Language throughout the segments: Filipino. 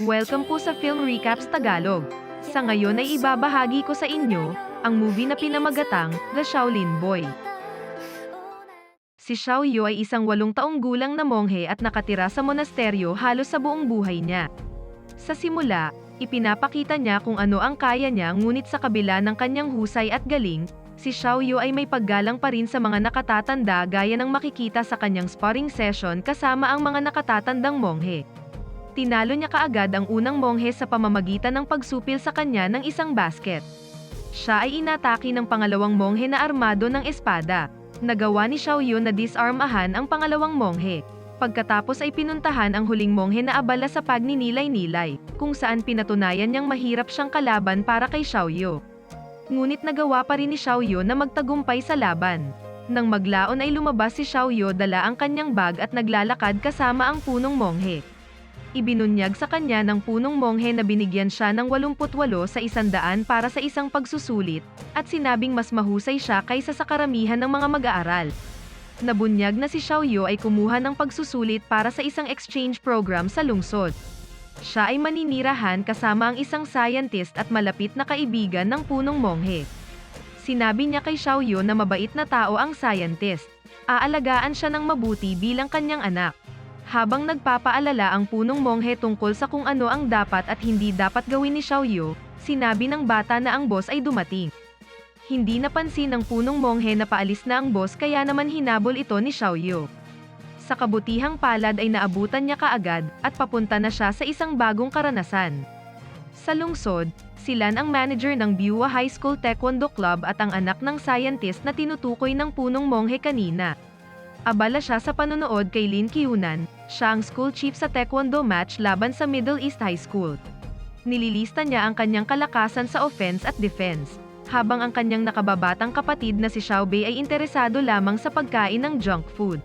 Welcome po sa Film Recaps Tagalog. Sa ngayon ay ibabahagi ko sa inyo, ang movie na pinamagatang, The Shaolin Boy. Si Xiao Yu ay isang walong taong gulang na monghe at nakatira sa monasteryo halos sa buong buhay niya. Sa simula, ipinapakita niya kung ano ang kaya niya ngunit sa kabila ng kanyang husay at galing, si Xiao Yu ay may paggalang pa rin sa mga nakatatanda gaya ng makikita sa kanyang sparring session kasama ang mga nakatatandang monghe. Tinalo niya kaagad ang unang monghe sa pamamagitan ng pagsupil sa kanya ng isang basket. Siya ay inatake ng pangalawang monghe na armado ng espada. Nagawa ni Xiao Yu na disarmahan ang pangalawang monghe. Pagkatapos ay pinuntahan ang huling monghe na abala sa pagninilay-nilay, kung saan pinatunayan niyang mahirap siyang kalaban para kay Xiao Yu. Ngunit nagawa pa rin ni Xiao Yu na magtagumpay sa laban. Nang maglaon ay lumabas si Xiao Yu dala ang kanyang bag at naglalakad kasama ang punong monghe. Ibinunyag sa kanya ng punong monghe na binigyan siya ng 88 sa isandaan para sa isang pagsusulit, at sinabing mas mahusay siya kaysa sa karamihan ng mga mag-aaral. Nabunyag na si Xiao Yu ay kumuha ng pagsusulit para sa isang exchange program sa lungsod. Siya ay maninirahan kasama ang isang scientist at malapit na kaibigan ng punong monghe. Sinabi niya kay Xiao Yu na mabait na tao ang scientist. Aalagaan siya ng mabuti bilang kanyang anak. Habang nagpapaalala ang punong monghe tungkol sa kung ano ang dapat at hindi dapat gawin ni Xiao Yu, sinabi ng bata na ang boss ay dumating. Hindi napansin ng punong monghe na paalis na ang boss kaya naman hinabol ito ni Xiao Yu. Sa kabutihang palad ay naabutan niya kaagad at papunta na siya sa isang bagong karanasan. Sa lungsod, sila ang manager ng Biwa High School Taekwondo Club at ang anak ng scientist na tinutukoy ng punong monghe kanina. Abala siya sa panonood kay Lin Kyunan, siya ang school chief sa taekwondo match laban sa Middle East High School. Nililista niya ang kanyang kalakasan sa offense at defense, habang ang kanyang nakababatang kapatid na si Xiao Bei ay interesado lamang sa pagkain ng junk food.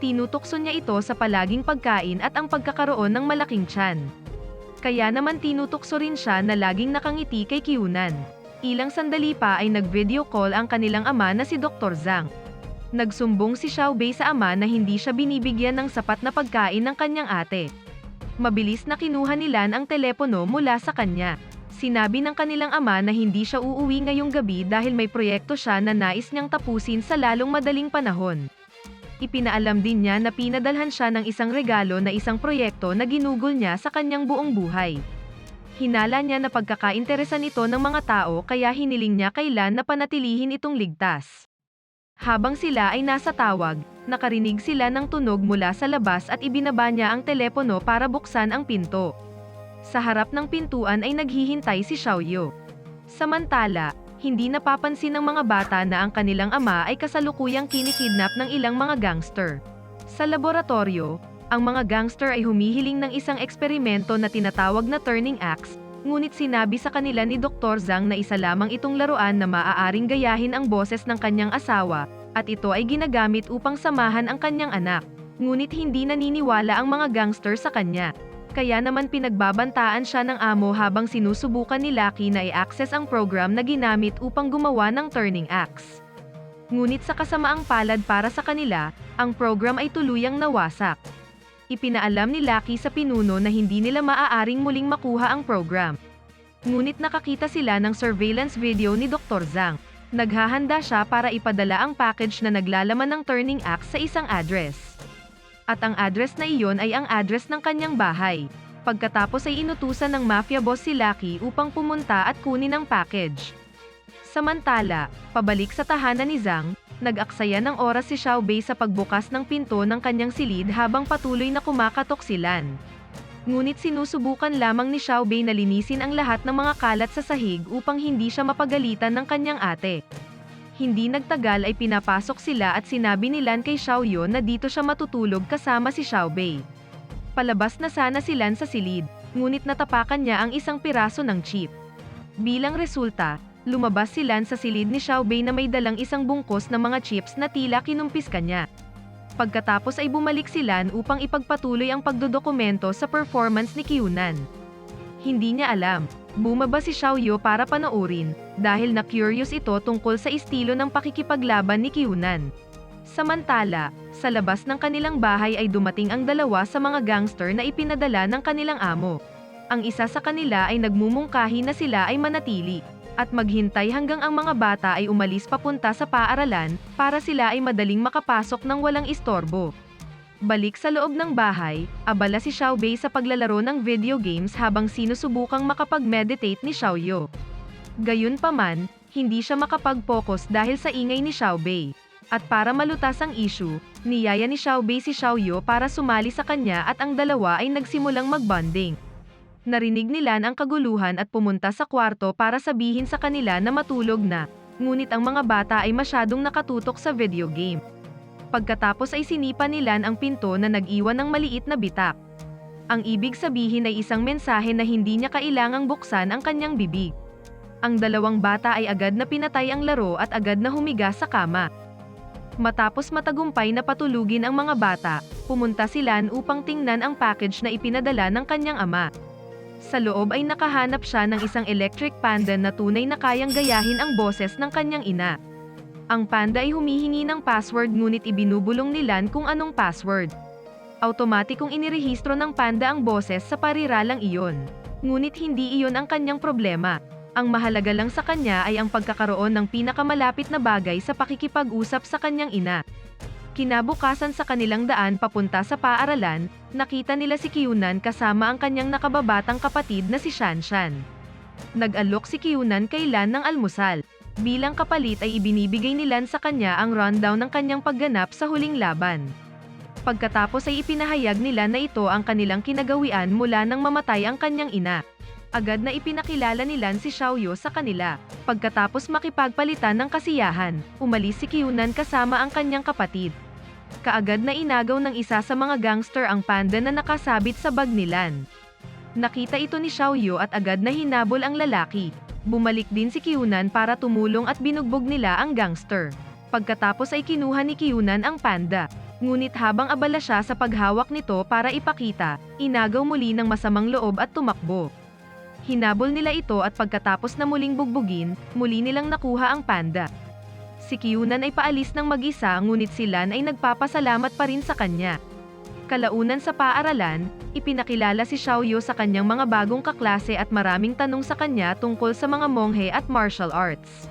Tinutokso niya ito sa palaging pagkain at ang pagkakaroon ng malaking tiyan. Kaya naman tinutokso rin siya na laging nakangiti kay Kyunan. Ilang sandali pa ay nag-video call ang kanilang ama na si Dr. Zhang. Nagsumbong si Xiao Bei sa ama na hindi siya binibigyan ng sapat na pagkain ng kanyang ate. Mabilis na kinuha ni Lan ang telepono mula sa kanya. Sinabi ng kanilang ama na hindi siya uuwi ngayong gabi dahil may proyekto siya na nais niyang tapusin sa lalong madaling panahon. Ipinaalam din niya na pinadalhan siya ng isang regalo na isang proyekto na ginugol niya sa kanyang buong buhay. Hinala niya na pagkakainteresan ito ng mga tao kaya hiniling niya kay Lan na panatilihin itong ligtas. Habang sila ay nasa tawag, nakarinig sila ng tunog mula sa labas at ibinaba niya ang telepono para buksan ang pinto. Sa harap ng pintuan ay naghihintay si Xiao Yu. Samantala, hindi napapansin ng mga bata na ang kanilang ama ay kasalukuyang kinikidnap ng ilang mga gangster. Sa laboratorio, ang mga gangster ay humihiling ng isang eksperimento na tinatawag na turning axe, ngunit sinabi sa kanila ni Dr. Zhang na isa lamang itong laruan na maaaring gayahin ang boses ng kanyang asawa, at ito ay ginagamit upang samahan ang kanyang anak. Ngunit hindi naniniwala ang mga gangster sa kanya. Kaya naman pinagbabantaan siya ng amo habang sinusubukan ni Lucky na i-access ang program na ginamit upang gumawa ng turning axe. Ngunit sa kasamaang palad para sa kanila, ang program ay tuluyang nawasak. Ipinaalam ni Lucky sa pinuno na hindi nila maaaring muling makuha ang program. Ngunit nakakita sila ng surveillance video ni Dr. Zhang. Naghahanda siya para ipadala ang package na naglalaman ng turning axe sa isang address. At ang address na iyon ay ang address ng kanyang bahay. Pagkatapos ay inutusan ng mafia boss si Lucky upang pumunta at kunin ang package. Samantala, pabalik sa tahanan ni Zhang, nag-aksaya ng oras si Xiao Bei sa pagbukas ng pinto ng kanyang silid habang patuloy na kumakatok si Lan. Ngunit sinusubukan lamang ni Xiao Bei na linisin ang lahat ng mga kalat sa sahig upang hindi siya mapagalitan ng kanyang ate. Hindi nagtagal ay pinapasok sila at sinabi ni Lan kay Xiao Yu na dito siya matutulog kasama si Xiao Bei. Palabas na sana si Lan sa silid, ngunit natapakan niya ang isang piraso ng chip. Bilang resulta, lumabas si Lan sa silid ni Xiao Bei na may dalang isang bungkos ng mga chips na tila kinumpis kanya. Pagkatapos ay bumalik si Lan upang ipagpatuloy ang pagdodokumento sa performance ni Kyunan. Hindi niya alam, bumaba si Xiao Yu para panoorin, dahil na-curious ito tungkol sa estilo ng pakikipaglaban ni Kyunan. Samantala, sa labas ng kanilang bahay ay dumating ang dalawa sa mga gangster na ipinadala ng kanilang amo. Ang isa sa kanila ay nagmumungkahi na sila ay manatili at maghintay hanggang ang mga bata ay umalis papunta sa paaralan para sila ay madaling makapasok ng walang istorbo. Balik sa loob ng bahay, abala si Xiaobei sa paglalaro ng video games habang sinusubukang makapag-meditate ni Xiaoyo. Gayunpaman, hindi siya makapag-focus dahil sa ingay ni Xiaobei. At para malutas ang issue, niyaya ni Xiaobei si Xiaoyo para sumali sa kanya at ang dalawa ay nagsimulang magbonding. Narinig nila ang kaguluhan at pumunta sa kwarto para sabihin sa kanila na matulog na, ngunit ang mga bata ay masyadong nakatutok sa video game. Pagkatapos ay sinipa nila ang pinto na nag-iwan ng maliit na bitak. Ang ibig sabihin ay isang mensahe na hindi niya kailangang buksan ang kanyang bibig. Ang dalawang bata ay agad na pinatay ang laro at agad na humiga sa kama. Matapos matagumpay na patulugin ang mga bata, pumunta sila upang tingnan ang package na ipinadala ng kanyang ama. Sa loob ay nakahanap siya ng isang electric panda na tunay na kayang gayahin ang boses ng kanyang ina. Ang panda ay humihingi ng password ngunit ibinubulong nilan kung anong password. Automatikong inirehistro ng panda ang boses sa pariralang iyon. Ngunit hindi iyon ang kanyang problema. Ang mahalaga lang sa kanya ay ang pagkakaroon ng pinakamalapit na bagay sa pakikipag-usap sa kanyang ina. Kinabukasan sa kanilang daan papunta sa paaralan, nakita nila si Kyunan kasama ang kanyang nakababatang kapatid na si Shanshan. Nag-alok si Kyunan kay Lan ng almusal. Bilang kapalit ay ibinibigay ni Lan sa kanya ang rundown ng kanyang pagganap sa huling laban. Pagkatapos ay ipinahayag nila na ito ang kanilang kinagawian mula nang mamatay ang kanyang ina. Agad na ipinakilala ni Lan si Xiaoyo sa kanila. Pagkatapos makipagpalitan ng kasiyahan, umalis si Kyunan kasama ang kanyang kapatid. Kaagad na inagaw ng isa sa mga gangster ang panda na nakasabit sa bag ni. Nakita ito ni Xiaoyo at agad na hinabol ang lalaki. Bumalik din si Kyunan para tumulong at binugbog nila ang gangster. Pagkatapos ay kinuha ni Kyunan ang panda. Ngunit habang abala siya sa paghawak nito para ipakita, inagaw muli ng masamang loob at tumakbo. Hinabol nila ito at pagkatapos na muling bugbugin, muli nilang nakuha ang panda. Si Kyunan ay paalis ng mag-isa ngunit si Lan ay nagpapasalamat pa rin sa kanya. Kalaunan sa paaralan, ipinakilala si Xiaoyo sa kanyang mga bagong kaklase at maraming tanong sa kanya tungkol sa mga monghe at martial arts.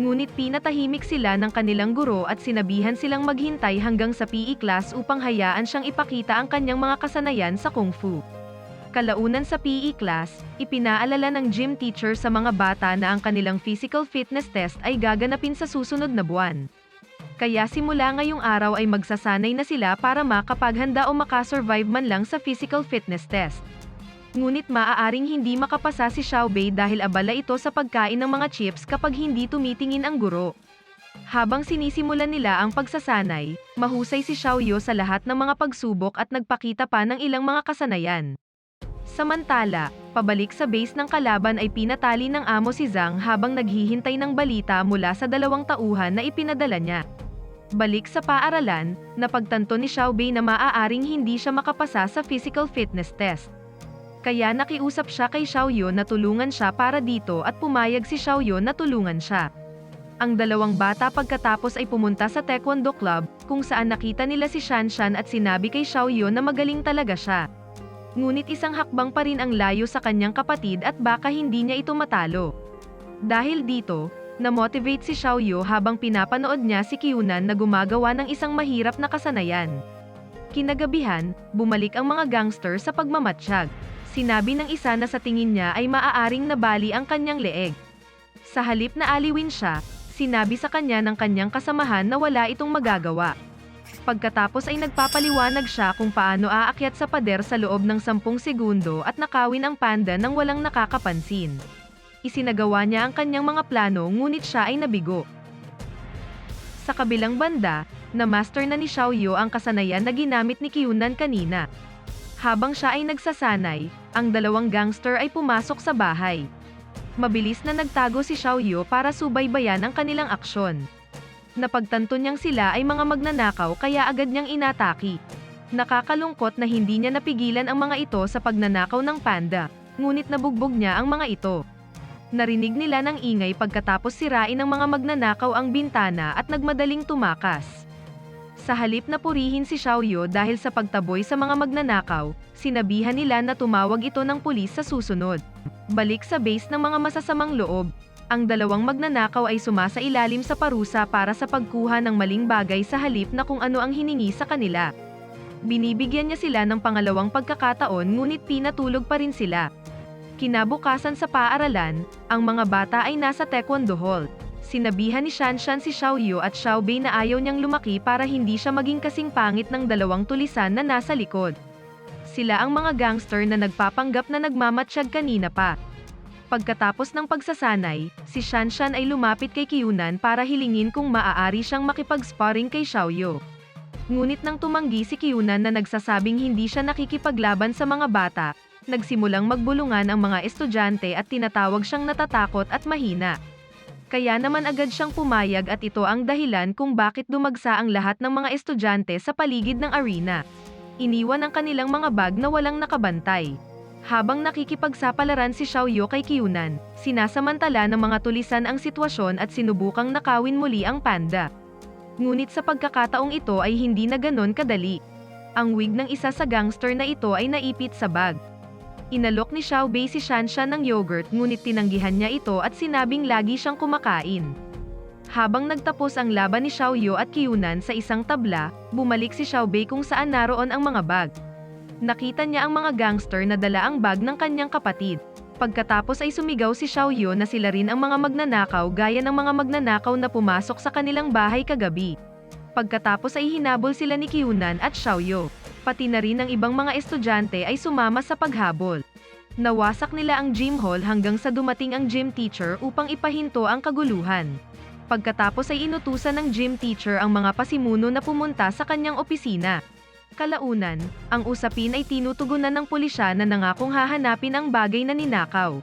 Ngunit pinatahimik sila ng kanilang guro at sinabihan silang maghintay hanggang sa PE class upang hayaan siyang ipakita ang kanyang mga kasanayan sa Kung Fu. Kalaunan sa PE class, ipinaalala ng gym teacher sa mga bata na ang kanilang physical fitness test ay gaganapin sa susunod na buwan. Kaya simula ngayong araw ay magsasanay na sila para makapaghanda o makasurvive man lang sa physical fitness test. Ngunit maaaring hindi makapasa si Xiaobei dahil abala ito sa pagkain ng mga chips kapag hindi tumitingin ang guro. Habang sinisimulan nila ang pagsasanay, mahusay si Xiaoyo sa lahat ng mga pagsubok at nagpakita pa ng ilang mga kasanayan. Samantala, pabalik sa base ng kalaban ay pinatali ng amo si Zhang habang naghihintay ng balita mula sa dalawang tauhan na ipinadala niya. Balik sa paaralan, napagtanto ni Xiaobei na maaaring hindi siya makapasa sa physical fitness test. Kaya nakiusap siya kay Xiaoyo na tulungan siya para dito at pumayag si Xiaoyo na tulungan siya. Ang dalawang bata pagkatapos ay pumunta sa Taekwondo Club, kung saan nakita nila si Shanshan at sinabi kay Xiaoyo na magaling talaga siya. Ngunit isang hakbang pa rin ang layo sa kanyang kapatid at baka hindi niya ito matalo. Dahil dito, na-motivate si Xiaoyo habang pinapanood niya si Kyunan na gumagawa ng isang mahirap na kasanayan. Kinagabihan, bumalik ang mga gangster sa pagmamatsyag. Sinabi ng isa na sa tingin niya ay maaaring nabali ang kanyang leeg. Sa halip na aliwin siya, sinabi sa kanya ng kanyang kasamahan na wala itong magagawa. Pagkatapos ay nagpapaliwanag siya kung paano aakyat sa pader sa loob ng 10 segundo at nakawin ang panda nang walang nakakapansin. Isinagawa niya ang kanyang mga plano ngunit siya ay nabigo. Sa kabilang banda, na-master na ni Xiaoyo ang kasanayan na ginamit ni Kyunan kanina. Habang siya ay nagsasanay, ang dalawang gangster ay pumasok sa bahay. Mabilis na nagtago si Xiaoyo para subaybayan ang kanilang aksyon. Napagtanto niyang sila ay mga magnanakaw kaya agad niyang inataki. Nakakalungkot na hindi niya napigilan ang mga ito sa pagnanakaw ng panda, ngunit nabugbog niya ang mga ito. Narinig nila ng ingay pagkatapos sirain ng mga magnanakaw ang bintana at nagmadaling tumakas. Sa halip na purihin si Xiaoyo dahil sa pagtaboy sa mga magnanakaw, sinabihan nila na tumawag ito ng pulis sa susunod. Balik sa base ng mga masasamang loob, ang dalawang magnanakaw ay sumasa ilalim sa parusa para sa pagkuha ng maling bagay sa halip na kung ano ang hiningi sa kanila. Binibigyan niya sila ng pangalawang pagkakataon ngunit pinatulog pa rin sila. Kinabukasan sa paaralan, ang mga bata ay nasa taekwondo hall. Sinabihan ni Shanshan si Xiaoyu at Xiaobei na ayaw niyang lumaki para hindi siya maging kasing pangit ng dalawang tulisan na nasa likod. Sila ang mga gangster na nagpapanggap na nagmamatsyag kanina pa. Pagkatapos ng pagsasanay, si Shanshan ay lumapit kay Kyunan para hilingin kung maaari siyang makipag-sparring kay Xiaoyu. Ngunit nang tumanggi si Kyunan na nagsasabing hindi siya nakikipaglaban sa mga bata, nagsimulang magbulungan ang mga estudyante at tinatawag siyang natatakot at mahina. Kaya naman agad siyang pumayag at ito ang dahilan kung bakit dumagsa ang lahat ng mga estudyante sa paligid ng arena. Iniwan ang kanilang mga bag na walang nakabantay. Habang nakikipagsapalaran si Xiaoyu kay Kyunan, sinasamantala ng mga tulisan ang sitwasyon at sinubukang nakawin muli ang panda. Ngunit sa pagkakataong ito ay hindi na ganon kadali. Ang wig ng isa sa gangster na ito ay naipit sa bag. Inalok ni Xiaobei si Shanshan ng yogurt ngunit tinanggihan niya ito at sinabing lagi siyang kumakain. Habang nagtapos ang laban ni Xiaoyu at Kyunan sa isang tabla, bumalik si Xiaobei kung saan naroon ang mga bag. Nakita niya ang mga gangster na dala ang bag ng kanyang kapatid. Pagkatapos ay sumigaw si Xiaoyu na sila rin ang mga magnanakaw gaya ng mga magnanakaw na pumasok sa kanilang bahay kagabi. Pagkatapos ay hinabol sila ni Kyunan at Xiaoyu. Pati na rin ang ibang mga estudyante ay sumama sa paghabol. Nawasak nila ang gym hall hanggang sa dumating ang gym teacher upang ipahinto ang kaguluhan. Pagkatapos ay inutusan ng gym teacher ang mga pasimuno na pumunta sa kanyang opisina. Kalaunan, ang usapin ay tinutugunan ng pulisya na nangakong hahanapin ang bagay na ninakaw.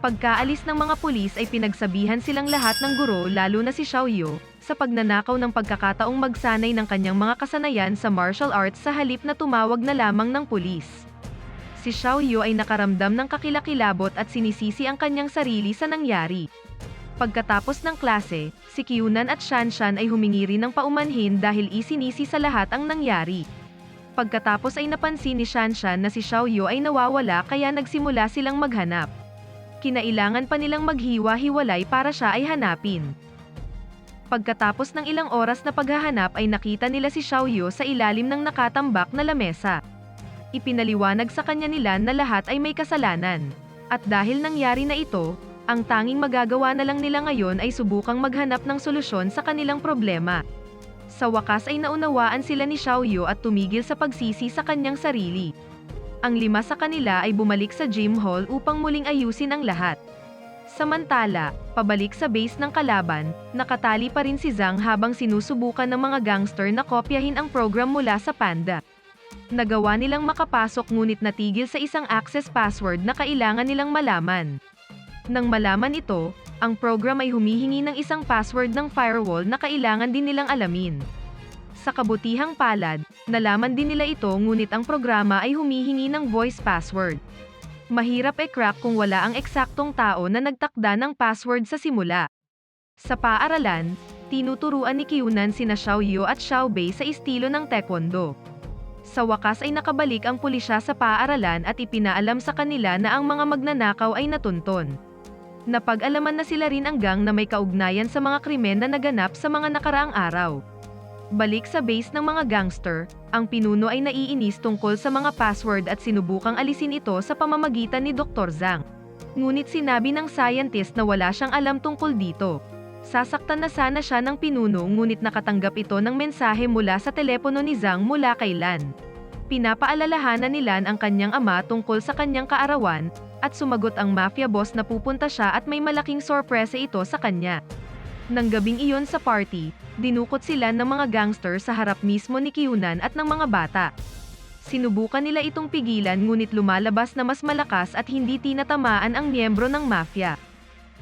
Pagkaalis ng mga pulis ay pinagsabihan silang lahat ng guro lalo na si Xiaoyu, sa pagnanakaw ng pagkakataong magsanay ng kanyang mga kasanayan sa martial arts sa halip na tumawag na lamang ng pulis. Si Xiaoyu ay nakaramdam ng kakilakilabot at sinisisi ang kanyang sarili sa nangyari. Pagkatapos ng klase, si Kyunan at Shanshan ay humingi rin ng paumanhin dahil isinisi sa lahat ang nangyari. Pagkatapos ay napansin ni Shanshan na si Xiaoyu ay nawawala kaya nagsimula silang maghanap. Kinailangan pa nilang maghiwa-hiwalay para siya ay hanapin. Pagkatapos ng ilang oras na paghahanap ay nakita nila si Xiaoyu sa ilalim ng nakatambak na lamesa. Ipinaliwanag sa kanya nila na lahat ay may kasalanan. At dahil nangyari na ito, ang tanging magagawa na lang nila ngayon ay subukang maghanap ng solusyon sa kanilang problema. Sa wakas ay naunawaan sila ni Xiaoyu at tumigil sa pagsisi sa kanyang sarili. Ang lima sa kanila ay bumalik sa gym hall upang muling ayusin ang lahat. Samantala, pabalik sa base ng kalaban, nakatali pa rin si Zhang habang sinusubukan ng mga gangster na kopyahin ang program mula sa Panda. Nagawa nilang makapasok ngunit natigil sa isang access password na kailangan nilang malaman. Nang malaman ito, ang program ay humihingi ng isang password ng firewall na kailangan din nilang alamin. Sa kabutihang palad, nalaman din nila ito ngunit ang programa ay humihingi ng voice password. Mahirap e-crack kung wala ang eksaktong tao na nagtakda ng password sa simula. Sa paaralan, tinuturuan ni Kyunan sina Xiaoyu at Xiaobei sa estilo ng taekwondo. Sa wakas ay nakabalik ang pulisya sa paaralan at ipinaalam sa kanila na ang mga magnanakaw ay natunton. Napag-alaman na sila rin ang gang na may kaugnayan sa mga krimen na naganap sa mga nakaraang araw. Balik sa base ng mga gangster, ang pinuno ay naiinis tungkol sa mga password at sinubukang alisin ito sa pamamagitan ni Dr. Zhang. Ngunit sinabi ng scientist na wala siyang alam tungkol dito. Sasaktan na sana siya ng pinuno ngunit nakatanggap ito ng mensahe mula sa telepono ni Zhang mula kay Lan. Pinapaalalahanan ni Lan ang kanyang ama tungkol sa kanyang kaarawan, at sumagot ang mafia boss na pupunta siya at may malaking sorpresa ito sa kanya. Nang gabing iyon sa party, dinukot sila ng mga gangster sa harap mismo ni Kyunan at ng mga bata. Sinubukan nila itong pigilan ngunit lumalabas na mas malakas at hindi tinatamaan ang miyembro ng mafia.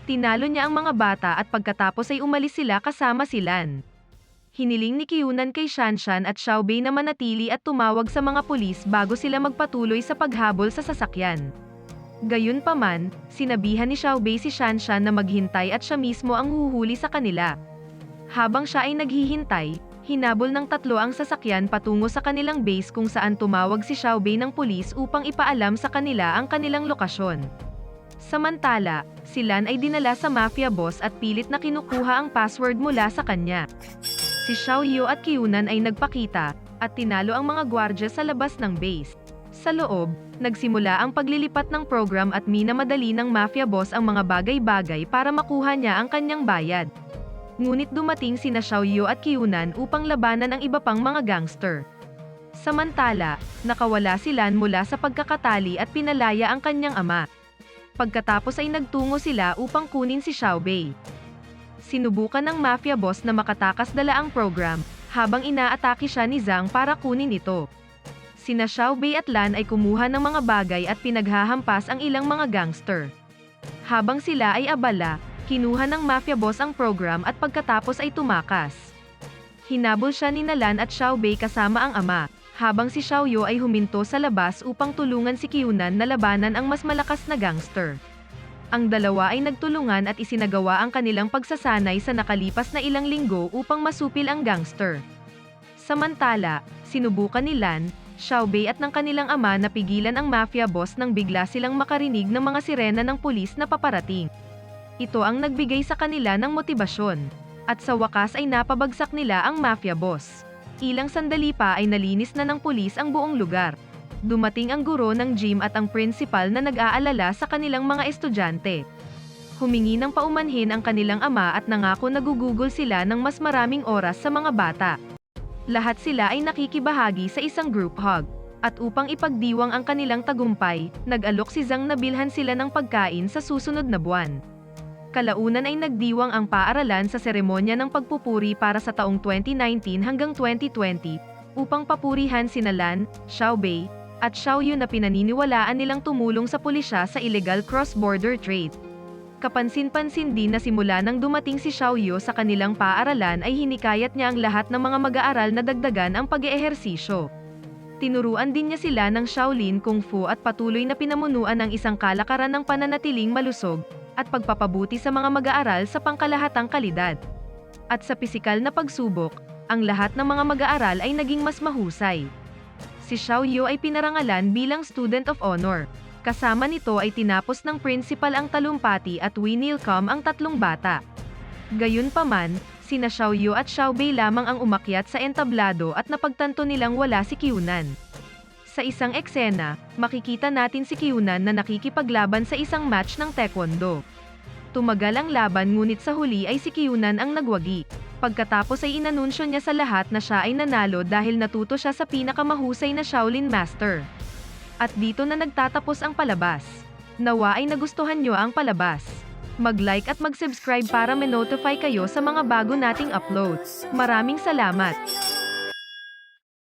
Tinalo niya ang mga bata at pagkatapos ay umalis sila kasama si Lan. Hiniling ni Kyunan kay Shanshan at Xiaobei na manatili at tumawag sa mga pulis bago sila magpatuloy sa paghabol sa sasakyan. Gayunpaman, sinabihan ni Xiaobei si Shanshan na maghintay at siya mismo ang huhuli sa kanila. Habang siya ay naghihintay, Hinabol ng tatlo ang sasakyan patungo sa kanilang base kung saan tumawag si Xiaobei ng pulis upang ipaalam sa kanila ang kanilang lokasyon. Samantala, si Lan ay dinala sa mafia boss at pilit na kinukuha ang password mula sa kanya. Si Xiao Yu at Kyunan ay nagpakita, at tinalo ang mga gwardya sa labas ng base. Sa loob, nagsimula ang paglilipat ng program at minamadali ng mafia boss ang mga bagay-bagay para makuha niya ang kanyang bayad. Ngunit dumating sina Xiaoyu at Kyunan upang labanan ang iba pang mga gangster. Samantala, nakawala si Lan mula sa pagkakatali at pinalaya ang kanyang ama. Pagkatapos ay nagtungo sila upang kunin si Xiaobei. Sinubukan ng mafia boss na makatakas dala ang program, habang inaatake siya ni Zhang para kunin ito. Sina Xiaobei at Lan ay kumuha ng mga bagay at pinaghahampas ang ilang mga gangster. Habang sila ay abala, kinuha ng mafia boss ang program at pagkatapos ay tumakas. Hinabol siya ni Nalan at Xiaobei kasama ang ama, habang si Xiaoyu ay huminto sa labas upang tulungan si Kyunan na labanan ang mas malakas na gangster. Ang dalawa ay nagtulungan at isinagawa ang kanilang pagsasanay sa nakalipas na ilang linggo upang masupil ang gangster. Samantala, sinubukan ni Lan, Xiaobei at ng kanilang ama na pigilan ang mafia boss nang bigla silang makarinig ng mga sirena ng pulis na paparating. Ito ang nagbigay sa kanila ng motibasyon. At sa wakas ay napabagsak nila ang mafia boss. Ilang sandali pa ay nalinis na ng pulis ang buong lugar. Dumating ang guro ng gym at ang principal na nag-aalala sa kanilang mga estudyante. Humingi ng paumanhin ang kanilang ama at nangako na gugugol sila ng mas maraming oras sa mga bata. Lahat sila ay nakikibahagi sa isang group hug. At upang ipagdiwang ang kanilang tagumpay, nag-alok si Zhang na bilhan sila ng pagkain sa susunod na buwan. Kalaunan ay nagdiwang ang paaralan sa seremonya ng pagpupuri para sa taong 2019 hanggang 2020, upang papurihan sina Lan, Xiaobei, at Xiaoyu na pinaniniwalaan nilang tumulong sa pulisya sa illegal cross-border trade. Kapansin-pansin din na simula nang dumating si Xiaoyu sa kanilang paaralan ay hinikayat niya ang lahat ng mga mag-aaral na dagdagan ang pag-eehersisyo. Tinuruan din niya sila ng Shaolin Kung Fu at patuloy na pinamunuan ng isang kalakaran ng pananatiling malusog at pagpapabuti sa mga mag-aaral sa pangkalahatang kalidad. At sa pisikal na pagsubok, ang lahat ng mga mag-aaral ay naging mas mahusay. Si Xiaoyu ay pinarangalan bilang Student of Honor. Kasama nito ay tinapos ng principal ang talumpati at winilcome ang tatlong bata. Gayunpaman, sina Xiaoyu at Xiaobei lamang ang umakyat sa entablado at napagtanto nilang wala si Kyunan. Sa isang eksena, makikita natin si Kyunan na nakikipaglaban sa isang match ng taekwondo. Tumagal ang laban ngunit sa huli ay si Kyunan ang nagwagi. Pagkatapos ay inanunsyo niya sa lahat na siya ay nanalo dahil natuto siya sa pinakamahusay na Shaolin Master. At dito na nagtatapos ang palabas. Nawa ay nagustuhan nyo ang palabas. Mag-like at mag-subscribe para ma-notify kayo sa mga bago nating uploads. Maraming salamat!